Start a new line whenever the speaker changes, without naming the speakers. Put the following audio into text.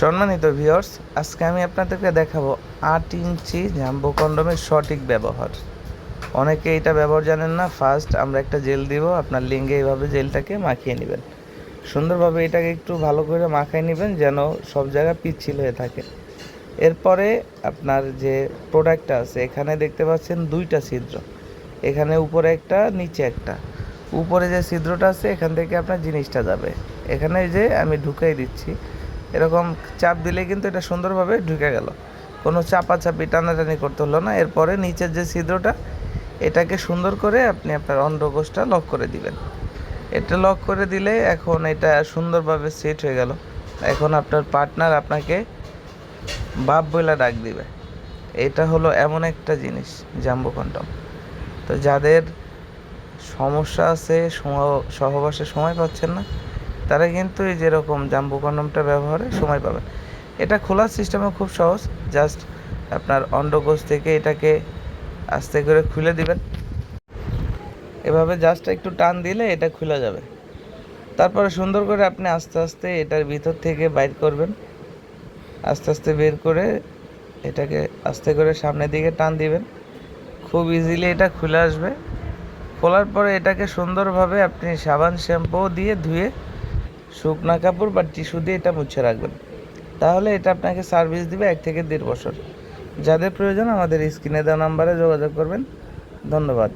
সম্মানিত ভিউয়ার্স আজকে আমি আপনাদেরকে দেখাবো আট ইঞ্চি জাম্বো কন্ডমের সঠিক ব্যবহার। অনেকে এটা ব্যবহার জানেন না ফার্স্ট আমরা একটা জেল দিব, আপনার লিঙ্গে এইভাবে জেলটাকে মাখিয়ে নেবেন। সুন্দরভাবে এটাকে একটু ভালো করে মাখিয়ে নেবেন যেন সব জায়গা পিচ্ছিল হয়ে থাকে। এরপরে আপনার যে প্রোডাক্টটা আছে, এখানে দেখতে পাচ্ছেন দুইটা ছিদ্র। এখানে উপরে একটা, নিচে একটা। উপরে যে ছিদ্রটা আছে, এখান থেকে আপনার জিনিসটা যাবে। এখানে যে আমি ঢুকাই দিচ্ছি এরকম চাপ দিলে কিন্তু এটা সুন্দরভাবে ঢুকে গেল। কোনো চাপা চাপি টানাটানি করতে হলো না। এরপরে নিচের যে ছিদ্রটা, এটাকে সুন্দর করে আপনি আপনার অন্ডকোষটা লক করে দিবেন। এটা লক করে দিলে এখন এটা সুন্দরভাবে সেট হয়ে গেল। এখন আপনার পার্টনার আপনাকে বাপ বইলা ডাক দিবে। এটা হলো এমন একটা জিনিস, জাম্বো কন্ডম তো যাদের সমস্যা আছে সহবাসে সময় পাচ্ছেন না তারা কিন্তু এই যেরকম জাম্বু কন্ডমটা ব্যবহারে সময় পাবেন এটা খোলার সিস্টেমও খুব সহজ, জাস্ট আপনার অন্ডকোষ থেকে এটাকে আস্তে করে খুলে দিবেন। এভাবে জাস্ট একটু টান দিলে এটা খুলে যাবে। তারপরে সুন্দর করে আপনি আস্তে আস্তে এটার ভিতর থেকে বাইর করবেন। আস্তে আস্তে বের করে এটাকে আস্তে করে সামনের দিকে টান দিবেন। খুব ইজিলি এটা খুলে আসবে। খোলার পরে এটাকে সুন্দরভাবে আপনি সাবান শ্যাম্পু দিয়ে ধুয়ে শুকনা কাপড় বা টিস্যু দিয়ে এটা মুছে রাখবেন। তাহলে এটা আপনাকে সার্ভিস দিবে এক থেকে দেড় বছর। যাদের প্রয়োজন আমাদের স্ক্রিনে দেওয়া নাম্বারে যোগাযোগ করবেন। ধন্যবাদ।